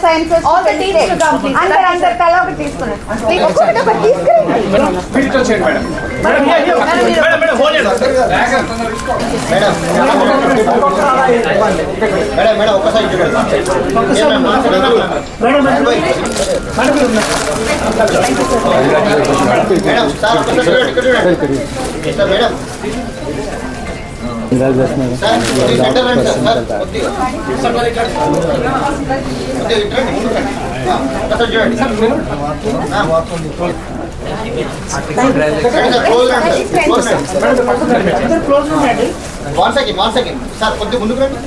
Sciences. All the teams to come, please. అందరు అందరు తల ఒకటి తీసుకున్నారు మేడం మేడం ఒక్కసారి చూడండి మేడం సార్ ఒక్కసారి చూడండి ఇక్కడ చూడండి సార్ మేడం సార్ కొద్దిగా సెంటర్ రండి సార్ సార్ కొద్దిగా కొద్దిగా ఇటు రండి ముందుకు రండి ఆ, ఒక్కసారి చూడండి ఆ, రండి సార్ క్లోజ్ రండి సార్ క్లోజ్ రండి one second one second sir కొద్దిగా ముందుకు రండి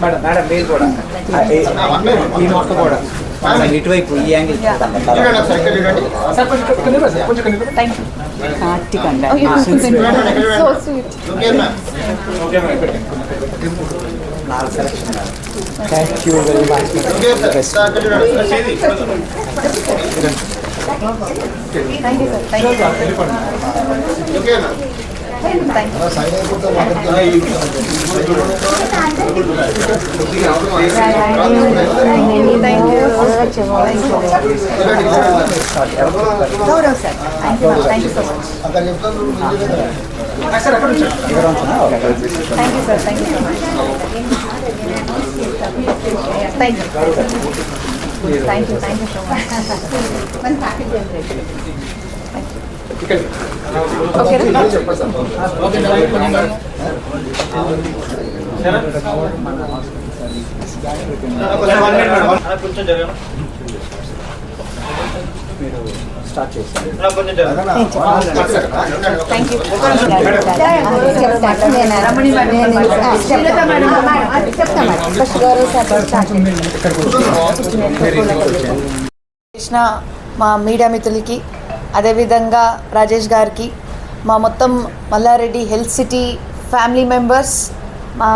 మేడం మేడం మీరు కూడా ఆ, ఏ- ఆ, వన్ బై వన్. ఈ మొక్క కూడా మ్యామ్, ఇటువైపు ఈ యాంగిల్ చూడండి ఒకసారి ఇక్కడ చూడండి కార్తీక్ అండి చూడండి మేడం, ఇక్కడ చూడండి okay ma'am thank you very much okay sir sir ఇక్కడ చూడండి okay ma'am Gaurav sir thank you thank you so much thank you sir thank you so much thank you thank you thank you so much మన package okay కొంచెం జరగను start చేస్తాను కొంచెం జరగను thank you చెప్తాను నేను రమణి చెప్తాను మేడం చెప్తాను madam first Gaurav sir start చేసిన మా మీడియా మిత్రులకి అదేవిధంగా రాజేష్ గారికి మా మొత్తం Mallareddy health city family members మా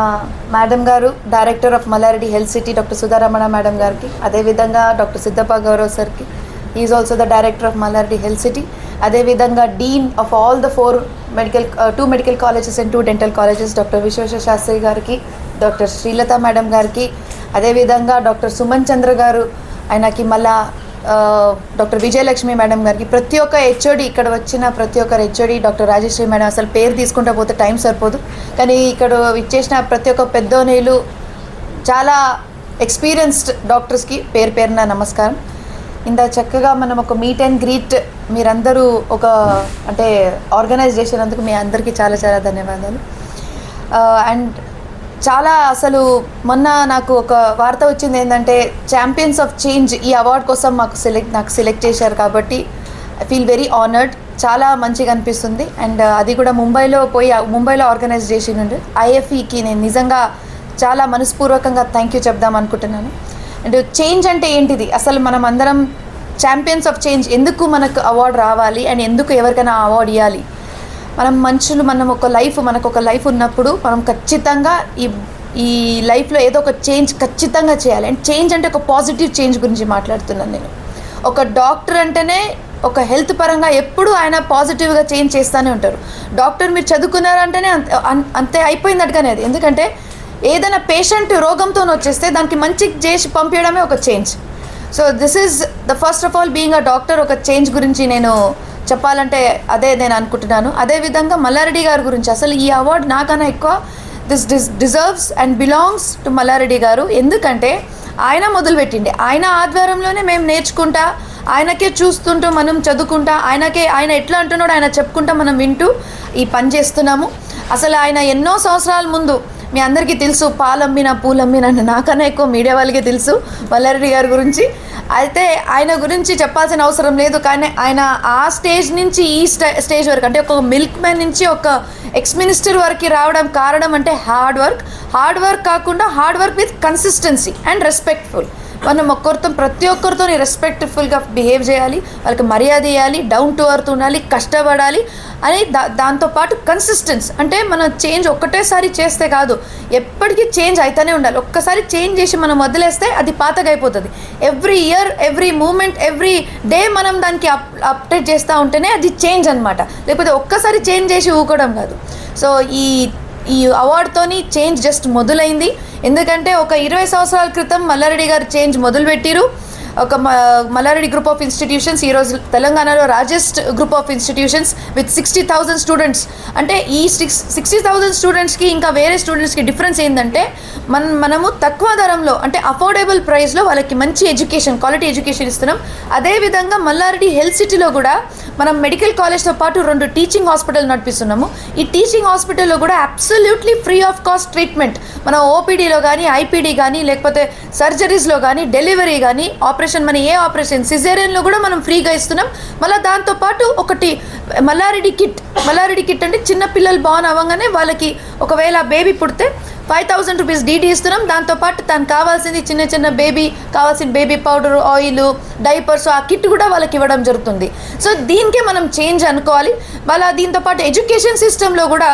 madam garu director of Mallareddy health city doctor Sudharamana madam గారికి అదేవిధంగా డాక్టర్ సిద్ధప్ప గౌరవ్ సార్కి is also the director of Mallareddy health city అదేవిధంగా dean of all the four medical two medical colleges and two dental colleges doctor Vishweshwara Shastri గారికి doctor Srilatha madam గారికి అదేవిధంగా doctor Suman చంద్ర గారు ఆయనకి మళ్ళా డాక్టర్ విజయలక్ష్మి మేడం గారికి ప్రతి ఒక్క హెచ్ఓడి ఇక్కడ వచ్చిన ప్రతి ఒక్కరు హెచ్ఓడి డాక్టర్ రాజశ్రీ మేడం అసలు పేరు తీసుకుంటా పోతే టైం సరిపోదు. కానీ ఇక్కడ ఇచ్చేసిన ప్రతి ఒక్క పెద్దోనేలు చాలా ఎక్స్పీరియన్స్డ్ డాక్టర్స్కి పేరు పేరున నమస్కారం. ఇంత చక్కగా మనం ఒక మీట్ అండ్ గ్రీట్ మీరందరూ ఒక అంటే ఆర్గనైజ్ చేసినందుకు మీ అందరికీ చాలా చాలా ధన్యవాదాలు. అండ్ చాలా అసలు మొన్న నాకు ఒక వార్త వచ్చింది ఏంటంటే ఛాంపియన్స్ ఆఫ్ చేంజ్ ఈ అవార్డ్ కోసం మాకు సెలెక్ట్ నాకు సెలెక్ట్ చేశారు కాబట్టి ఐ ఫీల్ వెరీ ఆనర్డ్ చాలా మంచిగా అనిపిస్తుంది. అండ్ uh, అది కూడా ముంబైలో పోయి ముంబైలో ఆర్గనైజ్ చేసి నుండి ఐఎఫ్ఈకి నేను నిజంగా చాలా మనస్పూర్వకంగా థ్యాంక్ యూ చెప్దాం అనుకుంటున్నాను. అండ్ చేంజ్ అంటే ఏంటిది? అసలు మనం అందరం ఛాంపియన్స్ ఆఫ్ చేంజ్ ఎందుకు మనకు అవార్డు రావాలి? అండ్ ఎందుకు ఎవరికైనా అవార్డు ఇవ్వాలి మనం మనుషులు మనం ఒక లైఫ్ మనకు ఒక లైఫ్ ఉన్నప్పుడు మనం ఖచ్చితంగా ఈ ఈ లైఫ్లో ఏదో ఒక చేంజ్ ఖచ్చితంగా చేయాలి. అండ్ చేంజ్ అంటే ఒక పాజిటివ్ చేంజ్ గురించి మాట్లాడుతున్నాను నేను. ఒక డాక్టర్ అంటేనే ఒక హెల్త్ పరంగా ఎప్పుడు ఆయన పాజిటివ్గా చేంజ్ చేస్తూనే ఉంటారు. డాక్టర్ మీరు చదువుకున్నారంటేనే అంతే అన్- అంతే అయిపోయిందట్టుగానే అది. ఎందుకంటే ఏదైనా పేషెంట్ రోగంతో వచ్చేస్తే దానికి మంచి చేసి పంపించడమే ఒక change so this is the first of all being a doctor ఒక చేంజ్ గురించి నేను చెప్పాలంటే అదే నేను అనుకుంటున్నాను. అదేవిధంగా మల్లారెడ్డి గారి గురించి అసలు ఈ అవార్డు నాకన్నా ఎక్కువ this dis deserves and belongs to Mallareddy garu. ఎందుకంటే ఆయన మొదలుపెట్టిండే ఆయన ఆధ్వర్యంలోనే మేము నేర్చుకుంటా ఆయనకే చూస్తుంటూ మనం చదువుకుంటా ఆయనకే ఆయన ఎట్లా అంటున్నాడో ఆయన చెప్పుకుంటా మనం వింటూ ఈ పని చేస్తున్నాము. అసలు ఆయన ఎన్నో సంవత్సరాల ముందు మీ అందరికీ తెలుసు పాలమ్మిన పూలమ్మిన నాకన్నా ఎక్కువ మీడియా వాళ్ళకి తెలుసు మల్లారెడ్డి గారి గురించి. అయితే ఆయన గురించి చెప్పాల్సిన అవసరం లేదు కానీ ఆయన ఆ స్టేజ్ నుంచి ఈ స్టే- స్టేజ్ వరకు అంటే ఒక మిల్క్ మ్యాన్ నుంచి ఒక ఎక్స్ మినిస్టర్ వరకు రావడం కారణం అంటే హార్డ్ వర్క్. హార్డ్ వర్క్ కాకుండా hard work with consistency and respectful. మనం ఒక్కరితో ప్రతి ఒక్కరితో రెస్పెక్ట్ఫుల్గా బిహేవ్ చేయాలి. వాళ్ళకి మర్యాద ఇవ్వాలి డౌన్ టు అర్త్ ఉండాలి కష్టపడాలి అని దా దాంతోపాటు కన్సిస్టెన్స్ అంటే మనం చేంజ్ ఒక్కటేసారి చేస్తే కాదు ఎప్పటికీ చేంజ్ అవుతూనే ఉండాలి. ఒక్కసారి చేంజ్ చేసి మనం వదిలేస్తే అది పాతగా అయిపోతుంది every year every moment every day మనం దానికి అప్ అప్డేట్ చేస్తూ ఉంటేనే అది చేంజ్ అనమాట లేకపోతే ఒక్కసారి చేంజ్ చేసి ఊకోవడం కాదు. సో ఈ ఈ అవార్డుతోని చేంజ్ జస్ట్ మొదలైంది. ఎందుకంటే ఒక ఇరవై సంవత్సరాల క్రితం మల్లారెడ్డి గారు చేంజ్ మొదలుపెట్టిరు. ఒక మ- మల్లారెడ్డి గ్రూప్ ఆఫ్ ఇన్స్టిట్యూషన్స్ ఈరోజు తెలంగాణలో largest group of institutions with sixty thousand students అంటే ఈ సిక్స్ సిక్స్టీ థౌజండ్ స్టూడెంట్స్కి ఇంకా వేరే స్టూడెంట్స్కి డిఫరెన్స్ ఏంటంటే మన మనము తక్కువ ధరంలో అంటే అఫోర్డబుల్ ప్రైస్లో వాళ్ళకి మంచి ఎడ్యుకేషన్ క్వాలిటీ ఎడ్యుకేషన్ ఇస్తున్నాం. అదేవిధంగా మల్లారెడ్డి హెల్త్ సిటీలో కూడా మనం మెడికల్ కాలేజ్తో పాటు రెండు టీచింగ్ హాస్పిటల్ నడిపిస్తున్నాము. ఈ టీచింగ్ హాస్పిటల్లో కూడా absolutely free of cost treatment మన ఓపీడీలో కానీ ఐపీడీ కానీ లేకపోతే సర్జరీస్లో కానీ డెలివరీ కానీ ఆపరేషన్ ఆపరేషన్ మన ఏ ఆపరేషన్? సిజేరియన్లో కూడా మనం ఫ్రీగా ఇస్తున్నాం. మళ్ళీ దాంతోపాటు ఒకటి మల్లారెడ్డి కిట్. మల్లారెడ్డి కిట్ అంటే చిన్న పిల్లలు బాన్ అవ్వగానే వాళ్ళకి ఒకవేళ బేబీ పుడితే ఫైవ్ థౌసండ్ రూపీస్ డీడీ ఇస్తున్నాం. దాంతోపాటు తనకు కావాల్సింది చిన్న చిన్న బేబీ కావాల్సిన బేబీ పౌడర్ ఆయిల్ డైపర్స్ ఆ కిట్ కూడా వాళ్ళకి ఇవ్వడం జరుగుతుంది. సో దీనికే మనం చేంజ్ అనుకోవాలి. వాళ్ళ దీంతోపాటు ఎడ్యుకేషన్ సిస్టంలో కూడా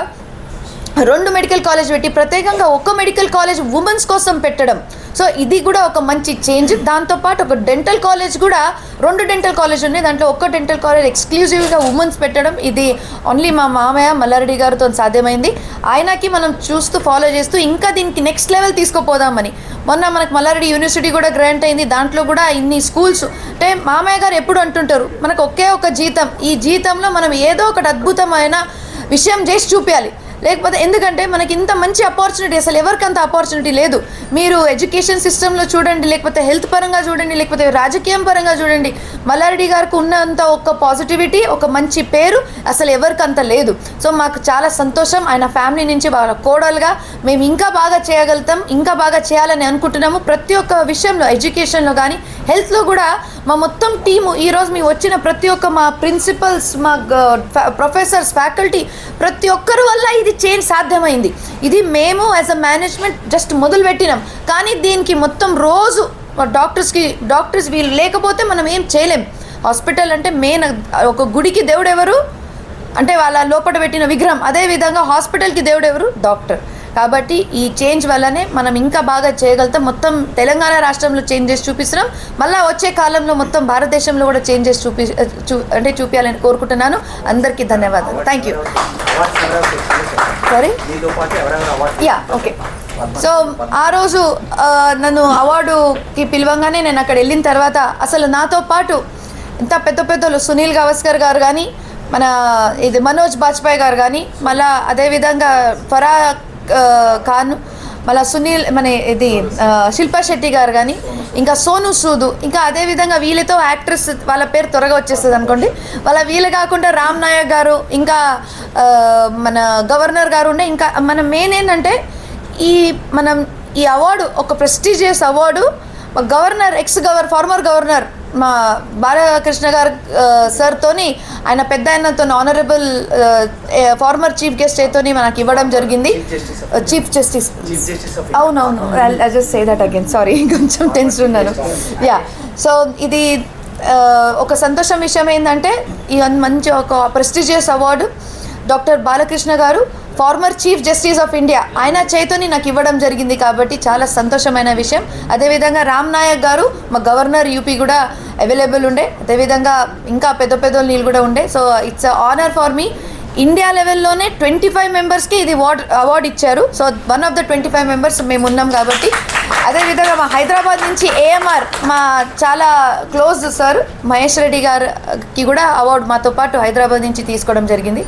రెండు మెడికల్ కాలేజ్ పెట్టి ప్రత్యేకంగా ఒక మెడికల్ కాలేజ్ ఉమెన్స్ కోసం పెట్టడం. సో ఇది కూడా ఒక మంచి చేంజ్. దాంతోపాటు ఒక డెంటల్ కాలేజ్ కూడా రెండు డెంటల్ కాలేజ్ ఉన్నాయి. దాంట్లో ఒక్క డెంటల్ కాలేజ్ ఎక్స్క్లూజివ్గా ఉమెన్స్ పెట్టడం. ఇది ఓన్లీ మా మామయ్య మల్లారెడ్డి గారితో సాధ్యమైంది. ఆయనకి మనం చూస్తూ ఫాలో చేస్తూ ఇంకా దీనికి నెక్స్ట్ లెవెల్ తీసుకుపోదామని. మొన్న మనకు మల్లారెడ్డి యూనివర్సిటీ కూడా గ్రాంట్ అయింది. దాంట్లో కూడా ఇన్ని స్కూల్స్ అంటే మామయ్య గారు ఎప్పుడు అంటుంటారు మనకు ఒకే ఒక జీతం. ఈ జీతంలో మనం ఏదో ఒకటి అద్భుతమైన విషయం చేసి చూపించాలి లేకపోతే ఎందుకంటే మనకి ఇంత మంచి ఆపర్చునిటీ అసలు ఎవరికి అంత ఆపర్చునిటీ లేదు. మీరు ఎడ్యుకేషన్ సిస్టంలో చూడండి లేకపోతే హెల్త్ పరంగా చూడండి లేకపోతే రాజకీయం పరంగా చూడండి. మల్లారెడ్డి గారికి ఉన్నంత ఒక పాజిటివిటీ ఒక మంచి పేరు అసలు ఎవరికి అంత లేదు. సో మాకు చాలా సంతోషం. ఆయన ఫ్యామిలీ నుంచి వాళ్ళ కోడలుగా మేము ఇంకా బాగా చేయగలుగుతాం ఇంకా బాగా చేయాలని అనుకుంటున్నాము. ప్రతి ఒక్క విషయంలో ఎడ్యుకేషన్లో కానీ హెల్త్లో కూడా మా మొత్తం టీము ఈరోజు మీ వచ్చిన ప్రతి ఒక్క మా ప్రిన్సిపల్స్ మా ప్రొఫెసర్స్ ఫ్యాకల్టీ ప్రతి ఒక్కరి వల్ల ఇది చేంజ్ సాధ్యమైంది. ఇది మేము యాజ్ అ మేనేజ్మెంట్ జస్ట్ మొదలు పెట్టినాం. కానీ దీనికి మొత్తం రోజు డాక్టర్స్కి డాక్టర్స్ వీళ్ళు లేకపోతే మనం ఏం చేయలేం. హాస్పిటల్ అంటే మెయిన్ ఒక గుడికి దేవుడు ఎవరు అంటే వాళ్ళ లోపల పెట్టిన విగ్రహం. అదే విధంగా హాస్పిటల్కి దేవుడు ఎవరు డాక్టర్ కాబట్టి ఈ చేంజ్ వల్లనే మనం ఇంకా బాగా చేయగలుగుతాం. మొత్తం తెలంగాణ రాష్ట్రంలో చేంజెస్ చూపిస్తున్నాం. మళ్ళీ వచ్చే కాలంలో మొత్తం భారతదేశంలో కూడా చేంజెస్ చూపి చూ అంటే చూపించాలని కోరుకుంటున్నాను. అందరికీ ధన్యవాదాలు. థ్యాంక్ యూ సరే సారీ యా ఓకే సో ఆ రోజు నన్ను అవార్డుకి పిలవంగానే నేను అక్కడ వెళ్ళిన తర్వాత అసలు నాతో పాటు ఇంత పెద్ద పెద్దలు సునీల్ గవస్కర్ గారు కానీ మన ఇది మనోజ్ బాజ్పాయ్ గారు కానీ మళ్ళా అదేవిధంగా ఫరా ఖాన్ మళ్ళీ సునీల్ మన ఇది శిల్పా శెట్టి గారు కానీ ఇంకా సోను సూదు ఇంకా అదేవిధంగా వీళ్ళతో యాక్ట్రెస్ వాళ్ళ పేరు త్వరగా వచ్చేస్తుంది అనుకోండి. వాళ్ళ వీళ్ళు కాకుండా రామ్ నాయక్ గారు ఇంకా మన గవర్నర్ గారు ఉండే ఇంకా మన మెయిన్ ఏంటంటే ఈ మనం ఈ అవార్డు ఒక prestigious award governor ex gover former governor మా బాలకృష్ణ గారు సార్తోని ఆయన పెద్ద ఆయనతో ఆనరబుల్ ఫార్మర్ చీఫ్ గెస్ట్ అయితోని మనకి ఇవ్వడం జరిగింది. చీఫ్ జస్టిస్ అవునవును. I just say that again sorry కొంచెం టెన్షన్ ఉన్నాను యా సో ఇది ఒక సంతోషం విషయం ఏంటంటే ఈ మంచి ఒక ప్రెస్టీజియస్ అవార్డు డాక్టర్ బాలకృష్ణ గారు former chief justice of India ఆయన చేతోని నాకు ఇవ్వడం జరిగింది కాబట్టి చాలా సంతోషమైన విషయం. అదేవిధంగా రామ్ నాయక్ గారు మా గవర్నర్ యూపీ కూడా అవైలబుల్ ఉండే. అదేవిధంగా ఇంకా పెద్ద పెద్ద నీళ్ళు కూడా ఉండే. So it's honour for me India లెవెల్లోనే twenty five మెంబర్స్కి ఇది అవార్డ్ అవార్డు ఇచ్చారు. So one of the twenty five members మేము ఉన్నాం కాబట్టి. అదేవిధంగా మా హైదరాబాద్ నుంచి ఏఎంఆర్ మా చాలా క్లోజ్ సార్ మహేష్ రెడ్డి గారికి కూడా అవార్డు మాతో పాటు హైదరాబాద్ నుంచి తీసుకోవడం జరిగింది.